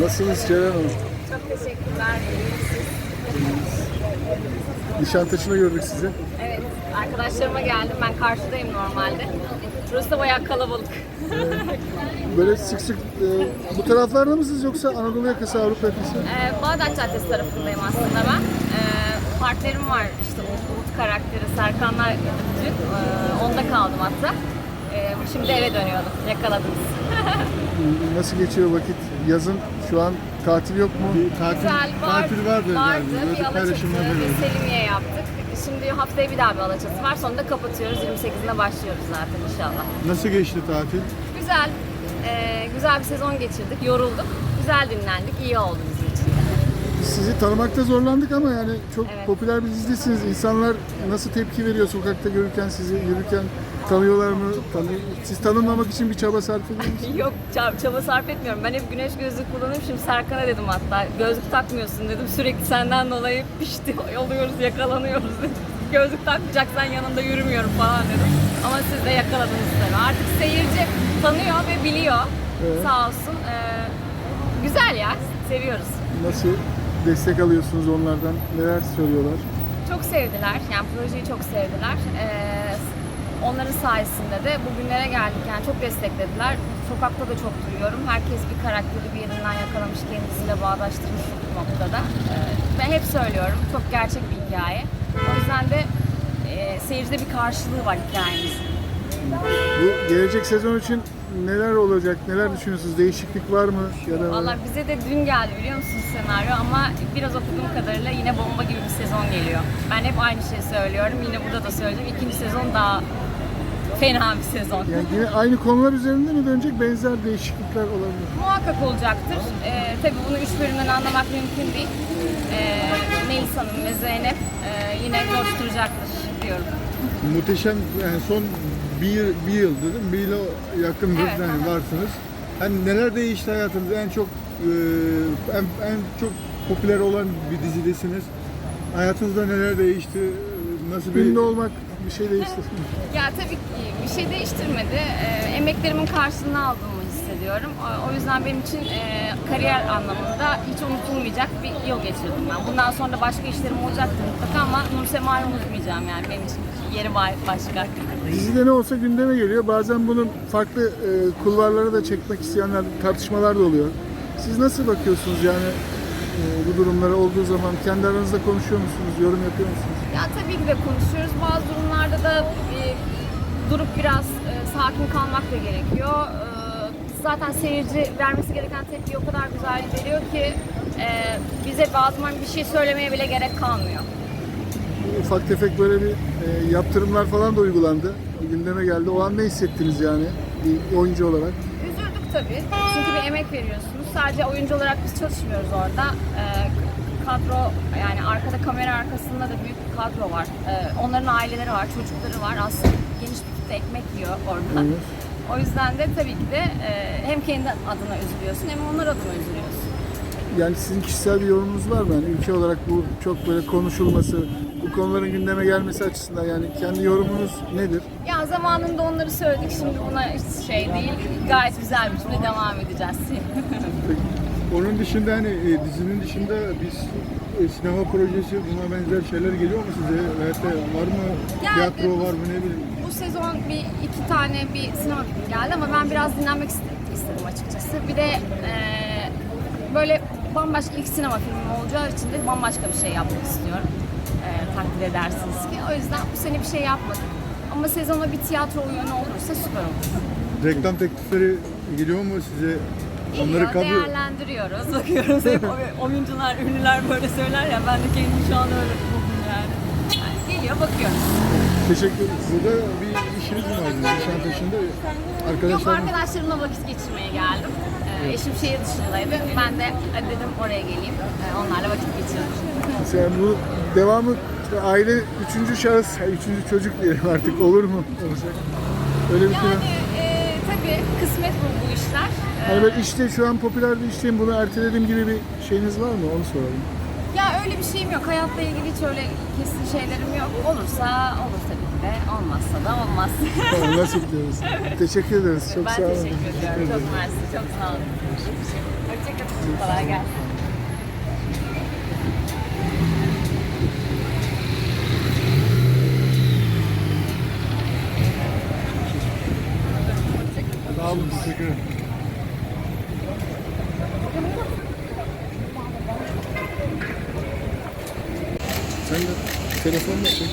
Nasılsınız Ceren Hanım? Çok teşekkürler. Nişantaşı'na gördük sizi. Evet, arkadaşlarıma geldim. Ben karşıdayım normalde. Burası da bayağı kalabalık. Böyle sık sık e, bu taraflarda mısınız yoksa Anadolu yakası, Avrupa yakası? Ee, Bağdat Caddesi tarafındayım aslında ben. Ee, partnerim var işte Umut, karakteri Serkanlar dün. Ee, onda kaldım hatta. Ee, şimdi eve dönüyordum. Yakaladınız. Nasıl geçiyor vakit? Yazın şu an tatil yok mu? Bir tatil, Güzel var, tatil vardı. Bir Böyle Alaçatı, paylaşımlar bir böyle. Selimiye yaptık. Şimdi haftaya bir daha bir Alaçatı var. Sonra da kapatıyoruz. 28'inde başlıyoruz zaten inşallah. Nasıl geçti tatil? Güzel, e, güzel bir sezon geçirdik, yorulduk. Güzel dinlendik, iyi oldu. Biz sizi tanımakta zorlandık ama yani çok Evet. popüler bir dizidesiniz. İnsanlar nasıl tepki veriyor sokakta görürken sizi, yürürken tanıyorlar mı? Tanı Siz tanınmamak için bir çaba sarf ediyor musunuz? Yok, çaba, çaba sarf etmiyorum. Ben hep güneş gözlüğü kullanıyorum. Şimdi Serkan'a dedim hatta, gözlük takmıyorsun dedim. Sürekli senden dolayı pişti, oluyoruz, yakalanıyoruz dedim. Gözlük takmayacaksan yanında yürümüyorum falan dedim. Ama siz de yakaladınız tabii. Artık seyirci tanıyor ve biliyor. Sağ olsun. E, güzel ya, seviyoruz. Nasıl destek alıyorsunuz onlardan? Neler söylüyorlar? Çok sevdiler. Yani projeyi çok sevdiler. Ee, onların sayesinde de bugünlere geldik. Yani çok desteklediler. Sokakta da çok duyuyorum. Herkes bir karakteri bir yerinden yakalamış, kendisiyle bağdaştırmış bu noktada. Ee, ben hep söylüyorum. Çok gerçek bir hikaye. O yüzden de e, seyircide bir karşılığı var hikayemizin. Bu gelecek sezon için neler olacak? Neler düşünüyorsunuz? Değişiklik var mı? Ya da Valla bize de dün geldi biliyor musunuz senaryo ama biraz okuduğum kadarıyla yine bomba gibi bir sezon geliyor. Ben hep aynı şeyi söylüyorum. Yine burada da söyleyeceğim. İkinci sezon daha fena bir sezon. yani yine aynı konular üzerinde mi dönecek? Benzer değişiklikler olabilir. Muhakkak olacaktır. Ee, tabii bunu üç bölümden anlamak mümkün değil. Ee, Melis Hanım ve Zeynep e, yine coşturacaktır diyorum. Muhteşem yani son bir, bir yıl dedim. Bir yıla yakındır Evet, yani aha. varsınız. Hani neler değişti hayatınızda? En çok e, en, en çok popüler olan bir dizidesiniz. Hayatınızda neler değişti? Nasıl bir Ünlü olmak bir şey değiştirdi. Ya tabii ki bir şey değiştirmedi. Ee, emeklerimin karşılığını aldığımı hissediyorum. O- O yüzden benim için e, kariyer anlamında hiç unutulmayacak bir yıl geçirdim ben. Bundan sonra da başka işlerim olacaktır mutlaka ama Nursema'yı unutmayacağım yani benim için yeri ba- başka. Dizide ne olsa gündeme geliyor. Bazen bunun farklı e, kulvarlara da çekmek isteyenler, tartışmalar da oluyor. Siz nasıl bakıyorsunuz yani e, bu durumlara olduğu zaman? Kendi aranızda konuşuyor musunuz? Yorum yapıyor musunuz? Ya tabii ki de konuşuyoruz. Bazı durumlarda da e, durup biraz e, sakin kalmak da gerekiyor. E, zaten seyirci vermesi gereken tepki o kadar güzel veriyor ki e, bize bazen bir şey söylemeye bile gerek kalmıyor. Ufak tefek böyle bir e, yaptırımlar falan da uygulandı. Gündeme geldi. O an ne hissettiniz yani bir oyuncu olarak? Üzüldük tabii. Çünkü bir emek veriyorsunuz. Sadece oyuncu olarak biz çalışmıyoruz orada. Ee, kadro yani arkada kamera arkasında da büyük bir kadro var. Ee, onların aileleri var, çocukları var. Aslında geniş bir kitle ekmek yiyor orada. Evet. O yüzden de tabii ki de e, hem kendi adına üzülüyorsun hem onlar adına üzülüyorsun. Yani sizin kişisel bir yorumunuz var mı? Yani ülke olarak bu çok böyle konuşulması, bu konuların gündeme gelmesi açısından yani kendi yorumunuz nedir? Ya zamanında onları söyledik. Şimdi buna hiç şey değil. Gayet güzel bir biçimde devam edeceğiz. Onun dışında hani e, dizinin dışında biz e, sinema projesi buna benzer şeyler geliyor mu size? Da var mı? Geldi. Tiyatro var mı ne bileyim. Bu sezon bir iki tane bir sinema filmi geldi ama ben biraz dinlenmek iste- istedim açıkçası. Bir de e, böyle bambaşka ilk sinema filmi olacağı için de bambaşka bir şey yapmak istiyorum. Takdir edersiniz ki. O yüzden bu sene bir şey yapmadım. Ama sezona bir tiyatro oyunu olursa süper olur. Reklam teklifleri geliyor mu size? Onları Geliyor, kabul değerlendiriyoruz, bakıyoruz. Hep oy- oyuncular, ünlüler böyle söyler ya ben de kendim şu an öyle buldum yani. yani. Geliyor, bakıyoruz. Teşekkür. Burada bir işiniz mi var? Nişantaşı'nda Yok arkadaşlar arkadaşlarımla vakit geçirmeye geldim. Ee, eşim şehir dışındaydı. Ben de hadi dedim oraya geleyim. Ee, onlarla vakit geçirdim. Mesela bu devamı aile üçüncü şahıs, üçüncü çocuk diyelim artık olur mu? Olacak. Öyle bir plan. Yani e, tabii kısmet bu, bu işler. Hani böyle işte şu an popüler bir işteyim bunu erteledim gibi bir şeyiniz var mı? Onu soralım. ya öyle bir şeyim yok. Hayatla ilgili hiç öyle kesin şeylerim yok. Olursa olur tabii. şekilde. Olmazsa da olmaz. Tamam, nasip diyoruz. Teşekkür ederiz. Çok ben sağ olun. teşekkür ediyorum. Çok mersi. Çok sağ olun. Hoşçakalın. Kolay gelsin. Sağ olun. Teşekkür ederim. Sen de telefonla çek.